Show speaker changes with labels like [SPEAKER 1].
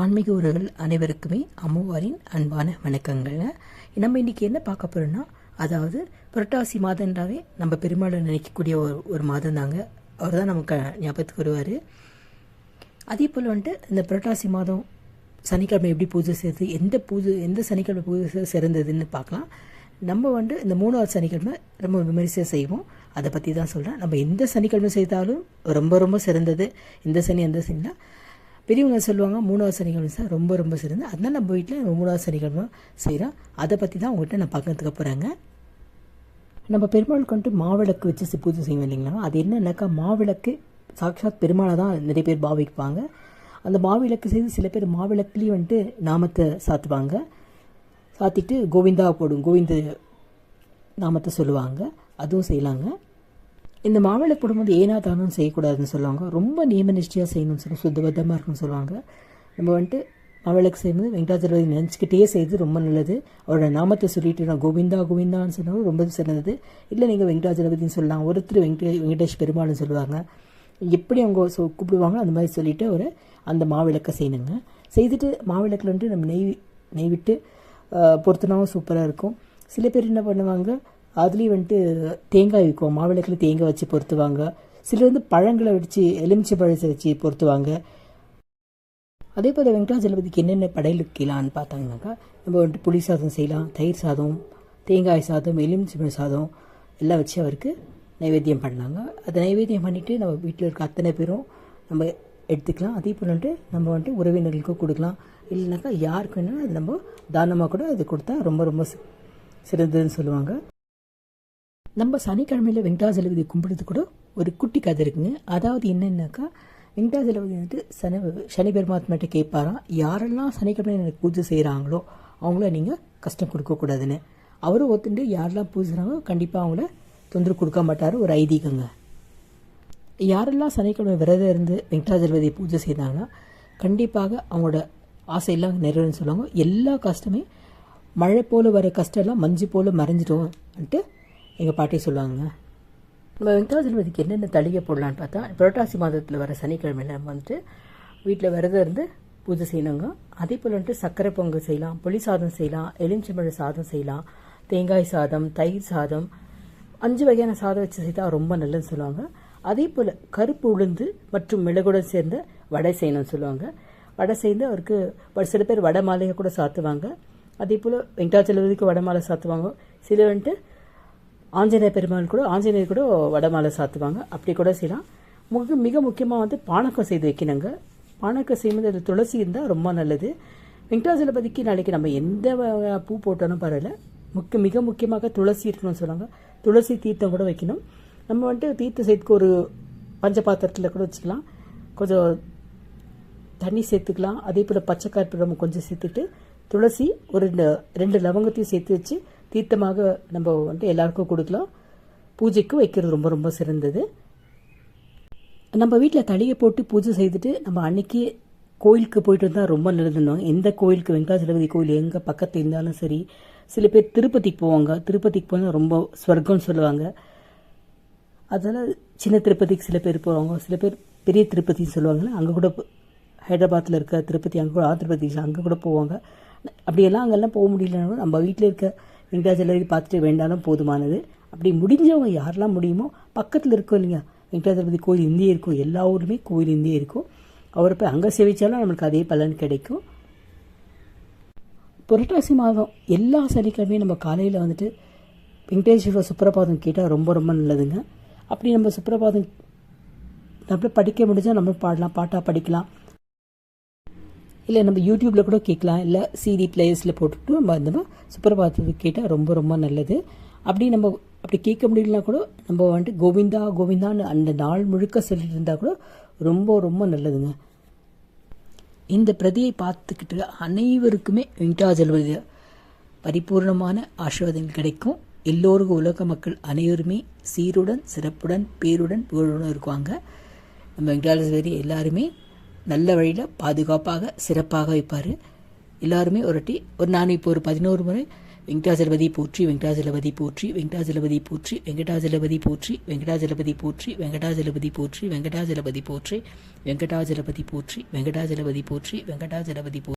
[SPEAKER 1] ஆன்மீக உறவுகள் அனைவருக்குமே அம்மாவாரின் அன்பான வணக்கங்கள்ங்க. நம்ம இன்றைக்கி என்ன பார்க்க போகிறோன்னா அதாவது புரட்டாசி மாதம்ன்றாவே நம்ம பெருமாளை நினைக்கக்கூடிய ஒரு ஒரு மாதம் தாங்க அவர் தான் நமக்கு ஞாபகத்துக்கு வருவார். அதே போல் வந்துட்டு இந்த புரட்டாசி மாதம் சனிக்கிழமை எப்படி பூஜை செய்யுது எந்த பூஜை எந்த சனிக்கிழமை பூஜை செய்ய சிறந்ததுன்னு பார்க்கலாம். நம்ம வந்து இந்த மூணாவது சனிக்கிழமை ரொம்ப விமரிசையாக செய்வோம். அதை பற்றி தான் சொல்கிறேன் நம்ம எந்த சனிக்கிழமை செய்தாலும் ரொம்ப ரொம்ப சிறந்தது. இந்த சனி அந்த சனிலாம் பெரியவங்க சொல்லுவாங்க மூணாவது சனிக்கிழமை சார் ரொம்ப ரொம்ப சிறந்தது அதனால் நம்ம வீட்டில் மூணாவது சனிக்கிழமை செய்கிறோம் அதை பற்றி தான் உங்கள்கிட்ட நான் பக்கத்துக்கு போகிறாங்க நம்ம பெருமாளுக்கு வந்துட்டு மாவிளக்கு வச்சு பூஜை செய்வோம் இல்லைங்களா? அது என்னன்னாக்கா மாவிளக்கு சாட்சாத் பெருமாளை தான் நிறைய பேர் பாவிப்பாங்க. அந்த மாவிளக்கு செய்து சில பேர் மாவிளக்குலேயும் வந்துட்டு நாமத்தை சாத்துவாங்க. சாத்திட்டு கோவிந்தா போடும் கோவிந்த நாமத்தை சொல்லுவாங்க. அதுவும் செய்யலாங்க. இந்த மாவிளக்கு போடும்போது ஏனா தானும் செய்யக்கூடாதுன்னு சொல்லுவாங்க. ரொம்ப நியம நிஷ்டையாக செய்யணும்னு சொல்லி சுத்தபத்தமாக இருக்குன்னு சொல்லுவாங்க. நம்ம வந்துட்டு மாவிளக்கு செய்யும்போது வெங்கடாச்சலபதி நினச்சிக்கிட்டே செய்து ரொம்ப நல்லது. அவரோட நாமத்தை சொல்லிட்டு நான் கோவிந்தா கோவிந்தான்னு சொன்னாலும் ரொம்ப சிறந்தது. இல்லை நீங்கள் வெங்கடாச்சலபதினு சொல்லலாம். ஒருத்தர் வெங்கடே வெங்கடேஷ் பெருமாள்னு சொல்லுவாங்க. எப்படி அவங்க சொ கூப்பிடுவாங்களோ அந்த மாதிரி சொல்லிவிட்டு அவர் அந்த மாவிளக்கை செய்யணுங்க. செய்துட்டு மாவிளக்கில் வந்துட்டு நம்ம நெய் நெய் விட்டு பொருத்தினாவும் சூப்பராக இருக்கும். சில பேர் என்ன பண்ணுவாங்க அதுலேயும் வந்துட்டு தேங்காய் விற்கும். மாவிளக்கில் தேங்காய் வச்சு பொருத்துவாங்க. சிலர் வந்து பழங்களை வச்சு எலுமிச்சை பழத்தை வச்சு பொருத்துவாங்க. அதே போல் வெங்கடாஜலபதிக்கு என்னென்ன படையல் வைக்கலான்னு பார்த்தாங்கனாக்கா நம்ம வந்துட்டு புளி சாதம் செய்யலாம் தயிர் சாதம் தேங்காய் சாதம் எலுமிச்சை சாதம் எல்லாம் வச்சு அவருக்கு நைவேத்தியம் பண்ணாங்க அதை நைவேத்தியம் பண்ணிவிட்டு நம்ம வீட்டில் இருக்க அத்தனை பேரும் நம்ம எடுத்துக்கலாம். அதே போல் வந்துட்டு நம்ம வந்துட்டு உறவினர்களுக்கு கொடுக்கலாம். இல்லைனாக்கா யாருக்கு வேணாலும் அது நம்ம தானமாக கூட அது கொடுத்தா ரொம்ப ரொம்ப சிறந்ததுன்னு சொல்லுவாங்க. நம்ம சனிக்கிழமையில் வெங்கடாஜலபதி கும்பிடுறது கூட ஒரு குட்டி கதை இருக்குங்க. அதாவது என்னென்னாக்கா வெங்கடாஜலபதி வந்துட்டு சனி சனி பெருமாத்மாட்ட கேட்பாராம் யாரெல்லாம் சனிக்கிழமை எனக்கு பூஜை செய்கிறாங்களோ அவங்கள நீங்கள் கஷ்டம் கொடுக்கக்கூடாதுன்னு அவரும் ஒத்துண்டு யாரெல்லாம் பூஜைறாங்களோ கண்டிப்பாக அவங்கள தொந்தரவு கொடுக்க மாட்டார் ஒரு ஐதீகங்க. யாரெல்லாம் சனிக்கிழமை விரதம் இருந்து வெங்கடாஜலபதி பூஜை செய்தாங்கன்னா கண்டிப்பாக அவங்களோட ஆசையெல்லாம் நிறைவேறுன்னு சொல்லுவாங்க. எல்லா கஷ்டமே மழை போல் வர கஷ்டம்லாம் மஞ்சு மஞ்சு மறைஞ்சிடும் வந்துட்டு எங்கள் பாட்டி சொல்லுவாங்க நம்ம வெங்கடாஜலபதிக்கு என்னென்ன தளிகை போடலான்னு பார்த்தா புரட்டாசி மாதத்தில் வர சனிக்கிழமையில் நம்ம வந்துட்டு வீட்டில் விரதம் இருந்து பூஜை செய்யணுங்க. அதே போல் வந்துட்டு சர்க்கரை பொங்கல் செய்யலாம் புளி சாதம் செய்யலாம் எலுமிச்சம்பழ சாதம் செய்யலாம் தேங்காய் சாதம் தயிர் சாதம் அஞ்சு வகையான சாதம் வச்சு செய்தால் ரொம்ப நல்லதுன்னு சொல்லுவாங்க. அதே போல் கருப்பு உளுந்து மற்றும் மிளகுடன் சேர்ந்த வடை செய்யணும்னு சொல்லுவாங்க. வடை செய்து அவருக்கு ஒரு சில பேர் வடை மாலையை கூட சாத்துவாங்க. அதே போல் வெங்கடாச்சலபதிக்கு வடை மாலை சாத்துவாங்க. சில வந்துட்டு ஆஞ்சநேய பெருமாள் கூட ஆஞ்சநேயர் கூட வடமாலை சாத்துவாங்க. அப்படி கூட செய்யலாம். மிக மிக முக்கியமாக வந்து பானக்கம் செய்து வைக்கணுங்க. பானக்கம் செய்யும்போது அது துளசி இருந்தால் ரொம்ப நல்லது. வெங்கடாஜலபதிக்கு நாளைக்கு நம்ம எந்த பூ போட்டாலும் பரவாயில்ல. முக்கிய மிக முக்கியமாக துளசி இருக்கணும்னு சொல்லுவாங்க. துளசி தீர்த்தம் கூட வைக்கணும். நம்ம வந்துட்டு தீர்த்த சேர்த்துக்கு ஒரு பஞ்ச பாத்திரத்தில் கூட வச்சுக்கலாம். கொஞ்சம் தண்ணி சேர்த்துக்கலாம். அதே போல் பச்சை கற்பூரம் கொஞ்சம் சேர்த்துட்டு துளசி ஒரு ரெண்டு ரெண்டு லவங்கத்தையும் சேர்த்து வச்சு தீர்த்தமாக நம்ம வந்துட்டு எல்லாருக்கும் கொடுக்கலாம். பூஜைக்கு வைக்கிறது ரொம்ப ரொம்ப சிறந்தது. நம்ம வீட்டில் தளியை போட்டு பூஜை செய்துட்டு நம்ம அன்னைக்கு கோயிலுக்கு போயிட்டு இருந்தால் ரொம்ப நல்லதுன்னு எந்த கோயிலுக்கு வெங்கடாஜலபதி கோயில் எங்கே பக்கத்தில் இருந்தாலும் சரி சில பேர் திருப்பதிக்கு போவாங்க. திருப்பதிக்கு போனால் ரொம்ப ஸ்வர்க்கம்னு சொல்லுவாங்க. அதனால் சின்ன திருப்பதிக்கு சில பேர் போவாங்க. சில பேர் பெரிய திருப்பதின்னு சொல்லுவாங்கன்னா அங்கே கூட ஹைதராபாத்தில் இருக்க திருப்பதி அங்கே கூட ஆந்திரப்பிரதேஷ் அங்கே கூட போவாங்க. அப்படியெல்லாம் அங்கெல்லாம் போக முடியலனாலும் நம்ம வீட்டில் இருக்க வெங்கடாஜலபதி பார்த்துட்டு வேண்டாலும் போதுமானது. அப்படி முடிஞ்சவங்க யாரெல்லாம் முடியுமோ பக்கத்தில் இருக்கோம் இல்லைங்க வெங்கடாஜலபதி கோயில் இந்தியே இருக்கும் எல்லா ஊருமே கோயில் இந்தியே இருக்கும் அவரை போய் அங்கே சேவிச்சாலும் நம்மளுக்கு அதே பலன் கிடைக்கும். புரட்டாசி மாதம் எல்லா சனிக்கிழமையும் நம்ம காலையில் வந்துட்டு வெங்கடேஸ்வர சுப்பிரபாதம் கேட்டால் ரொம்ப ரொம்ப நல்லதுங்க. அப்படி நம்ம சுப்பிரபாதம் நம்மள படிக்க முடிஞ்சால் நம்ம பாடலாம் பாட்டாக படிக்கலாம். இல்லை நம்ம யூடியூப்பில் கூட கேட்கலாம் இல்லை சிடி பிளேயர்ஸில் போட்டுட்டு நம்ம அந்த சுப்பிரபாதத்தை கேட்டால் ரொம்ப ரொம்ப நல்லது. அப்படி நம்ம அப்படி கேட்க முடியலனா கூட நம்ம வந்துட்டு கோவிந்தா கோவிந்தான்னு அந்த நாள் முழுக்க சொல்லிட்டு இருந்தால் கூட ரொம்ப ரொம்ப நல்லதுங்க. இந்த பிரதியை பார்த்துக்கிட்டு அனைவருக்குமே வெங்கடாஜலபதி பரிபூர்ணமான ஆசீர்வாதங்கள் கிடைக்கும். எல்லோருக்கும் உலக மக்கள் அனைவருமே சீருடன் சிறப்புடன் பேருடன் புகழுடன் இருக்குவாங்க நம்ம வெங்கடாஜலபதி எல்லாருமே நல்ல வழியில் பாதுகாப்பாக சிறப்பாக வைப்பார். எல்லாருமே ஒரு வாட்டி ஒரு நான் இப்போ ஒரு பதினோரு முறை வெங்கடாஜலபதி போற்றி வெங்கடாஜலபதி போற்றி வெங்கடாஜலபதி போற்றி வெங்கடாஜலபதி போற்றி வெங்கடாஜலபதி போற்றி வெங்கடாஜலபதி போற்றி வெங்கடாஜலபதி போற்றி வெங்கடாஜலபதி போற்றி வெங்கடாஜலபதி போற்றி வெங்கடாஜலபதி போற்றி.